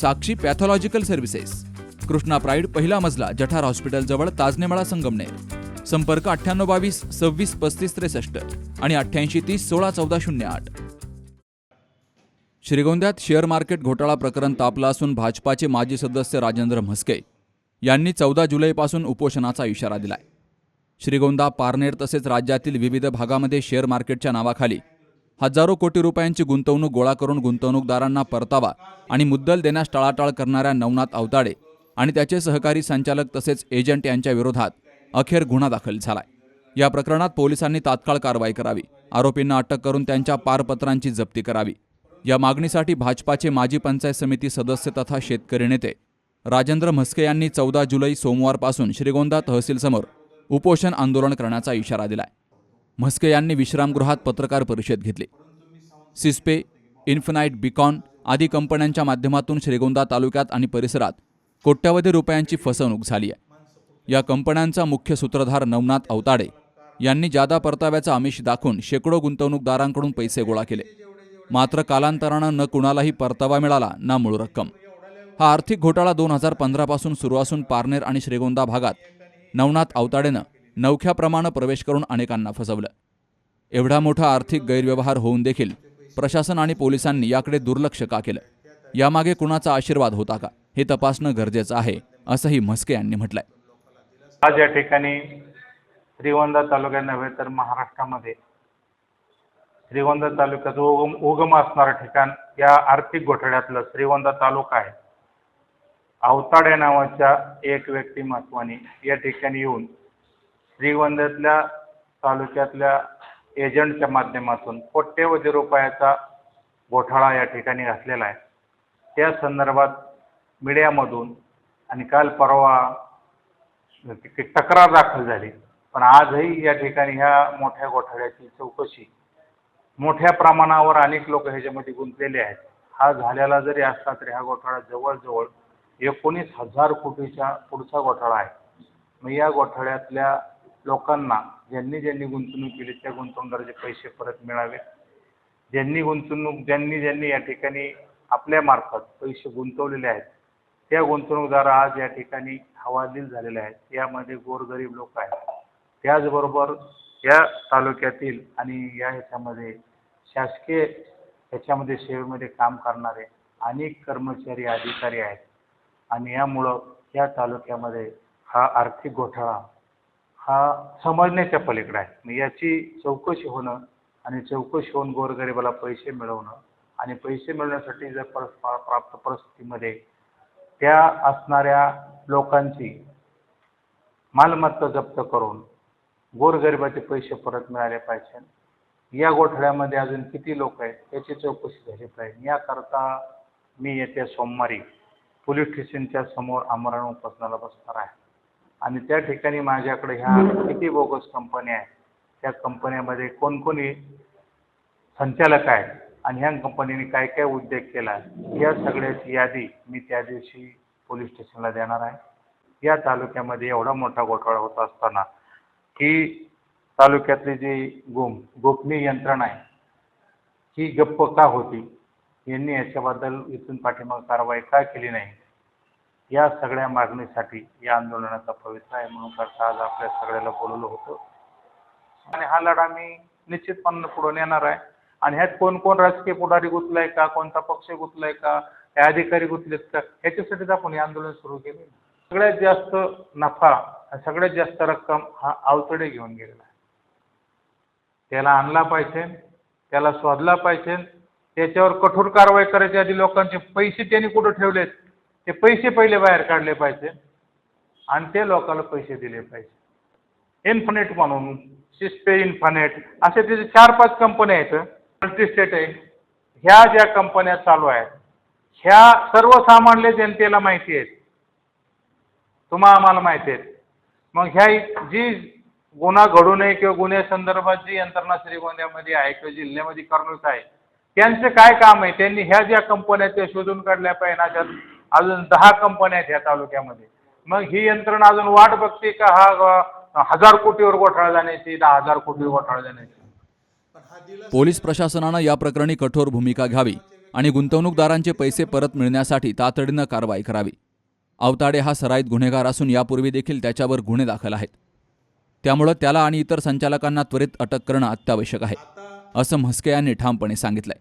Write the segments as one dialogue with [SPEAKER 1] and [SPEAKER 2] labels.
[SPEAKER 1] Sakshi pathological services. Krishna pride पहिला मजला जठार हॉस्पिटलजवळ ताजनेमाळा संगमनेर. संपर्क अठ्ठ्याण्णव बावीस सव्वीस पस्तीस त्रेसष्ट आणि अठ्ठ्याऐंशी तीस सोळा चौदा शून्य आठ. श्रीगोंद्यात शेअर मार्केट घोटाळा प्रकरण तापलं असून भाजपाचे माजी सदस्य राजेंद्र म्हस्के यांनी चौदा जुलैपासून उपोषणाचा इशारा दिलाय. श्रीगोंदा पारनेर तसेच राज्यातील विविध भागामध्ये शेअर मार्केटच्या नावाखाली हजारो कोटी रुपयांची गुंतवणूक गोळा करून गुंतवणूकदारांना परतावा आणि मुद्दल देण्यास टाळाटाळ करणाऱ्या नवनाथ अवताडे आणि त्याचे सहकारी संचालक तसेच एजंट यांच्या विरोधात अखेर गुन्हा दाखल झालाय. या प्रकरणात पोलिसांनी तात्काळ कारवाई करावी. आरोपींना अटक करून त्यांच्या पारपत्रांची जप्ती करावी. या मागणीसाठी भाजपाचे माजी पंचायत समिती सदस्य तथा शेतकरी नेते राजेंद्र म्हस्के यांनी चौदा जुलै सोमवारपासून श्रीगोंदा तहसीलसमोर उपोषण आंदोलन करण्याचा इशारा दिलाय. म्हस्के यांनी विश्रामगृहात पत्रकार परिषद घेतली. सिस्पे इन्फनाईट बिकॉन आदी कंपन्यांच्या माध्यमातून श्रीगोंदा तालुक्यात आणि परिसरात कोट्यवधी रुपयांची फसवणूक झाली आहे. या कंपन्यांचा मुख्य सूत्रधार नवनाथ अवताडे यांनी जादा परताव्याचा आमिष दाखवून शेकडो गुंतवणूकदारांकडून पैसे गोळा केले. मात्र कालांतरानं न कुणालाही परतावा मिळाला ना मूळ रक्कम. हा आर्थिक घोटाळा दोन हजार पंधरापासून सुरू असून पारनेर आणि श्रीगोंदा भागात नवनाथ अवताडेनं नवख्याप्रमाणे प्रवेश करून अनेकांना फसवलं. एवढा मोठा आर्थिक गैरव्यवहार होऊन देखील प्रशासन आणि पोलिसांनी याकडे दुर्लक्ष का केलं? यामागे कुणाचा आशीर्वाद होता का? हे तपासणं गरजेचं आहे असंही म्हस्के यांनी म्हटलंय.
[SPEAKER 2] आज या ठिकाणी श्रीगोंदा तालुक्यात नव्हे तर महाराष्ट्रामध्ये श्रीगोंदा तालुक्याचं उगम उगम असणारं ठिकाण या आर्थिक घोटाळ्यातलं श्रीगोंदा तालुका आहे. अवताडे नावाच्या एक व्यक्ती महत्वाने या ठिकाणी येऊन श्रीगोंद्यातल्या तालुक्यातल्या एजंटच्या माध्यमातून कोट्यवधी रुपयाचा घोटाळा या ठिकाणी घातलेला आहे. त्या संदर्भात मीडियामधून आणि काल परवा तक्रार दाखल झाली. पण आजही या ठिकाणी ह्या मोठ्या घोटाळ्याची चौकशी मोठ्या प्रमाणावर अनेक लोक ह्याच्यामध्ये गुंतलेले आहेत. हा झालेला जरी असला तरी हा घोटाळा जवळजवळ एकोणीस हजार कोटीच्या पुढचा घोटाळा आहे. मग या घोटाळ्यातल्या लोकांना ज्यांनी ज्यांनी गुंतवणूक केली त्या गुंतवणूकदाराचे पैसे परत मिळावे ज्यांनी गुंतवणूक ज्यांनी ज्यांनी या ठिकाणी आपल्या मार्फत पैसे गुंतवलेले आहेत त्या गुंतवणूकदार आज या ठिकाणी हवालदिल झालेले आहेत. यामध्ये गोरगरीब लोक आहेत. त्याचबरोबर या तालुक्यातील आणि या ह्याच्यामध्ये शासकीय ह्याच्यामध्ये सेवेमध्ये काम करणारे अनेक कर्मचारी अधिकारी आहेत. आणि यामुळं या तालुक्यामध्ये हा आर्थिक घोटाळा हा समजण्याच्या पलीकडे आहे. मग याची चौकशी होणं आणि चौकशी होऊन गोरगरिबाला पैसे मिळवणं आणि पैसे मिळवण्यासाठी जर परस प्राप्त परिस्थितीमध्ये त्या असणाऱ्या लोकांची मालमत्ता जप्त करून गोरगरिबाचे पैसे परत मिळाले पाहिजे. या गोठड्यामध्ये अजून किती लोक आहेत त्याची चौकशी झाली पाहिजे. याकरता मी येत्या सोमवारी पोलीस स्टेशनच्या समोर आमरण उपासनाला बसणार आहे. आणि त्या ठिकाणी माझ्याकडे ह्या किती बोगस कंपन्या आहेत? त्या कंपन्यामध्ये कोणकोणी संचालक आहेत आणि ह्या कंपनीने काय काय उद्योग केला? आहे या सगळ्याची यादी मी त्या दिवशी पोलीस स्टेशनला देणार आहे. या तालुक्यामध्ये एवढा मोठा घोटाळा होत असताना की तालुक्यातली जी गोम गोपनीय यंत्रणा आहे ही गप्प का होती? यांनी याच्याबद्दल इथून पाठीमाग कारवाई का केली नाही? या सगळ्या मागणीसाठी या आंदोलनाचा पवित्र आहे म्हणून करता आज आपल्या सगळ्याला बोलवलं होतं. आणि हा लढा मी निश्चितपणे पुढे नेणार आहे. आणि ह्यात कोण कोण राजकीय पुढारी गुंतलाय का कोणता पक्ष गुंतलाय का हे अधिकारी गुंतलेत का ह्याच्यासाठीच आपण हे आंदोलन सुरू केले सगळ्यात जास्त नफा सगळ्यात जास्त रक्कम हा आवतडे घेऊन गेलेला आहे. त्याला आणला पाहिजे त्याला शोधला पाहिजे त्याच्यावर कठोर कारवाई करायची आधी लोकांचे पैसे त्यांनी कुठं ठेवलेत? ते पैसे पहिले बाहेर काढले पाहिजे आणि ते लोकांना पैसे दिले पाहिजे. इन्फिनेट म्हणून सिस्पे इन्फिनेट असे तिथे चार पाच कंपन्या आहेत मल्टीस्टेट आहे. ह्या ज्या कंपन्या चालू आहेत ह्या सर्वसामान्य जनतेला माहिती आहेत. तुम्हा आम्हाला माहिती आहेत. मग ह्या जी गुन्हा घडू नये किंवा गुन्ह्यासंदर्भात जी यंत्रणा श्रीगोंद्यामध्ये आहे किंवा जिल्ह्यामध्ये कर्णूत आहे त्यांचं काय काम आहे? त्यांनी ह्या ज्या कंपन्या त्या शोधून काढल्या पाहिजे. अशा अजून दहा कंपन्या आहेत ह्या तालुक्यामध्ये. मग ही यंत्रणा अजून वाट बघते का हा हजार कोटीवर घोटाळा जाण्याची दहा हजार कोटीवर घोटाळा जाण्याची?
[SPEAKER 1] पोलीस प्रशासनानं या प्रकरणी कठोर भूमिका घ्यावी आणि गुंतवणूकदारांचे पैसे परत मिळण्यासाठी तातडीनं कारवाई करावी. अवताडे हा सराईत गुन्हेगार असून यापूर्वी देखील त्याच्यावर गुन्हे दाखल आहेत. त्यामुळं त्याला आणि इतर संचालकांना त्वरित अटक करणं अत्यावश्यक आहे असं म्हस्के यांनी ठामपणे सांगितलंय.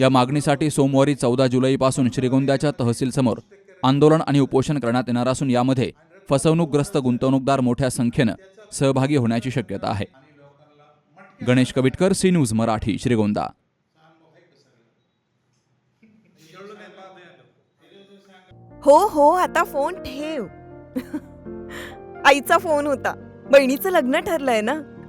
[SPEAKER 1] या मागणीसाठी सोमवारी चौदा जुलैपासून श्रीगोंद्याच्या तहसीलसमोर आंदोलन आणि उपोषण करण्यात येणार असून यामध्ये फसवणूकग्रस्त गुंतवणूकदार मोठ्या संख्येनं सहभागी होण्याची शक्यता आहे. Ganesh Kavitkar C news Marathi Shrigonda.
[SPEAKER 3] हो हो आता फोन ठेव. आईचा फोन होता. बहिणीचं लग्न ठरलंय ना?